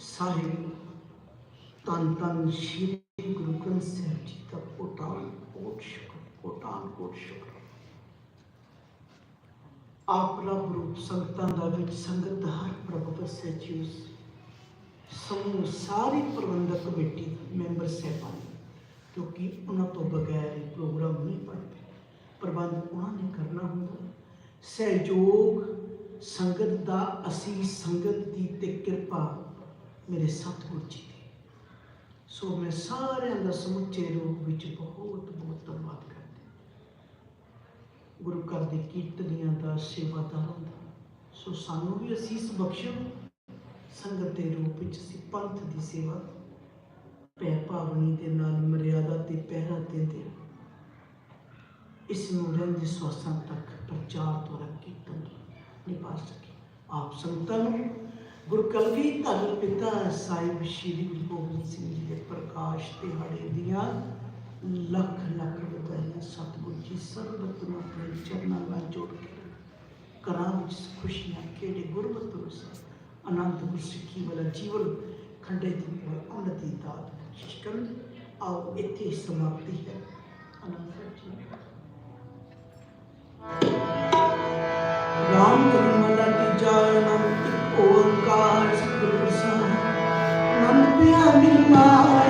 ਸਾਹਿਬ ਤਨ ਤਨ ਸ਼੍ਰੀ ਗੁਰੂ ਗ੍ਰੰਥ ਸਾਹਿਬ ਜੀ ਦਾ ਕੋਟਾਨ ਕੋਟ ਸ਼ੁਕਰ, ਕੋਟਾਨ ਕੋਟ ਸ਼ੁਕਰ। ਆਪ ਰੱਬ ਰੂਪ ਸੰਗਤਾਂ ਦਾ ਵਿੱਚ ਸੰਗਤ ਦਾ ਹਰ ਪ੍ਰਭੂ ਵਸੈ ਜੀਉ ਸਮੂਹ ਸਾਰੀ ਪ੍ਰਬੰਧਕ ਕਮੇਟੀ ਮੈਂਬਰ ਸਹਿਬਾਨ ਕਿਉਂਕਿ ਉਹਨਾਂ ਤੋਂ ਬਗੈਰ ਇਹ ਪ੍ਰੋਗਰਾਮ ਨਹੀਂ ਬਣਦਾ ਪ੍ਰਬੰਧ ਉਹਨਾਂ ਨੇ ਕਰਨਾ ਹੁੰਦਾ। ਸਹਿਯੋਗ ਸੰਗਤ ਦਾ, ਅਸੀਂ ਸੰਗਤ ਦੀ ਮੇਰੇ ਸਤਿਗੁਰ ਜੀ ਦੀ ਸੋ ਮੈਂ ਸਾਰਿਆਂ ਦਾ ਸਮੁੱਚੇ ਰੂਪ ਵਿੱਚ ਬਹੁਤ ਬਹੁਤ ਧੰਨਵਾਦ ਕਰਦਾ ਗੁਰੂ ਘਰ ਦੇ ਕੀਰਤਨੀਆਂ ਦਾ ਸੇਵਾਦਾਰਾਂ ਦਾ ਸੋ ਸਾਨੂੰ ਵੀ ਅਸੀਸ ਬਖਸ਼ੋ ਸੰਗਤ ਦੇ ਰੂਪ ਵਿੱਚ ਅਸੀਂ ਪੰਥ ਦੀ ਸੇਵਾ ਪੈ ਭਾਵਨੀ ਦੇ ਨਾਲ ਮਰਿਆਦਾ ਤੇ ਪਹਿਰਾ ਦਿੰਦੇ ਇਸ ਨੂੰ ਰਹਿੰਦੇ ਸਵਾਸਾਂ ਤੱਕ ਪ੍ਰਚਾਰ ਦੁਆਰਾ ਕੀਰਤਨ ਨਿਭਾ ਸਕੇ। ਆਪ ਸੰਗਤਾਂ ਨੂੰ ਗੁਰੂ ਕਲਗੀ ਧੰਨ ਪਿਤਾ ਸਾਹਿਬ ਸ਼੍ਰੀ ਗੁਰੂ ਗੋਬਿੰਦ ਸਿੰਘ ਜੀ ਦੇ ਪ੍ਰਕਾਸ਼ ਦਿਹਾੜੇ ਦੀਆਂ ਲੱਖ ਲੱਖ ਵਧਾਈਆਂ ਸਤਿਗੁਰੂ ਜੀ ਸਰਬਤ ਨੂੰ ਆਪਣੇ ਚਰਨਾਂ ਨਾਲ ਜੋੜ ਕੇ ਕਰਾਂ ਵਿੱਚ ਖੁਸ਼ੀਆਂ, ਖੇੜੇ, ਗੁਰਮਤਿ ਰਸ ਆਨੰਦ, ਗੁਰਸਿੱਖੀ ਵਾਲਾ ਜੀਵਨ ਖੰਡੇ ਦੀ ਉਨਤੀ ਦਾਤ ਬਖਸ਼ਿਸ਼ ਆਓ ਇੱਥੇ ਸਮਾਪਤੀ ਹੈ। ਆਨੰਦ ਜੀ। I am be my